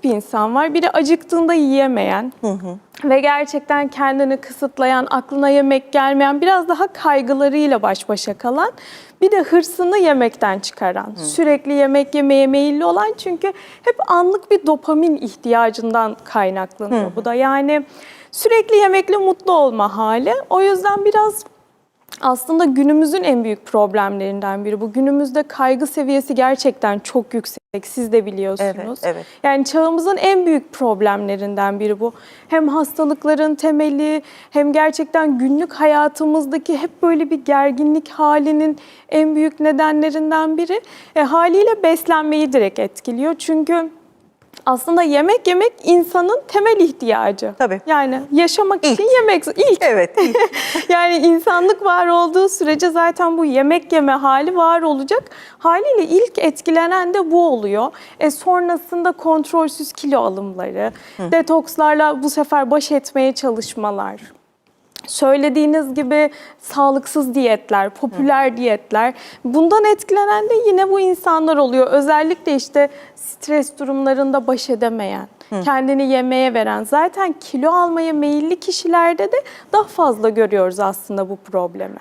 tip insan var. Biri acıktığında yiyemeyen ve gerçekten kendini kısıtlayan, aklına yemek gelmeyen, biraz daha kaygılarıyla baş başa kalan. Bir de hırsını yemekten çıkaran, sürekli yemek yemeye meyilli olan çünkü hep anlık bir dopamin ihtiyacından kaynaklanıyor bu da. Yani sürekli yemekle mutlu olma hali. O yüzden biraz aslında günümüzün en büyük problemlerinden biri bu. Günümüzde kaygı seviyesi gerçekten çok yüksek. Siz de biliyorsunuz. Evet, evet. Yani çağımızın en büyük problemlerinden biri bu. Hem hastalıkların temeli hem gerçekten günlük hayatımızdaki hep böyle bir gerginlik halinin en büyük nedenlerinden biri. E, haliyle beslenmeyi direkt etkiliyor. Çünkü aslında yemek yemek insanın temel ihtiyacı. Tabii. Yani yaşamak İlk. için yemek ilk. Evet. yani insanlık var olduğu sürece zaten bu yemek yeme hali var olacak. Haliyle ilk etkilenen de bu oluyor. E sonrasında kontrolsüz kilo alımları, detokslarla bu sefer baş etmeye çalışmalar. Söylediğiniz gibi sağlıksız diyetler, popüler diyetler. Bundan etkilenen de yine bu insanlar oluyor. Özellikle işte stres durumlarında baş edemeyen, kendini yemeğe veren, zaten kilo almaya meyilli kişilerde de daha fazla görüyoruz aslında bu problemi.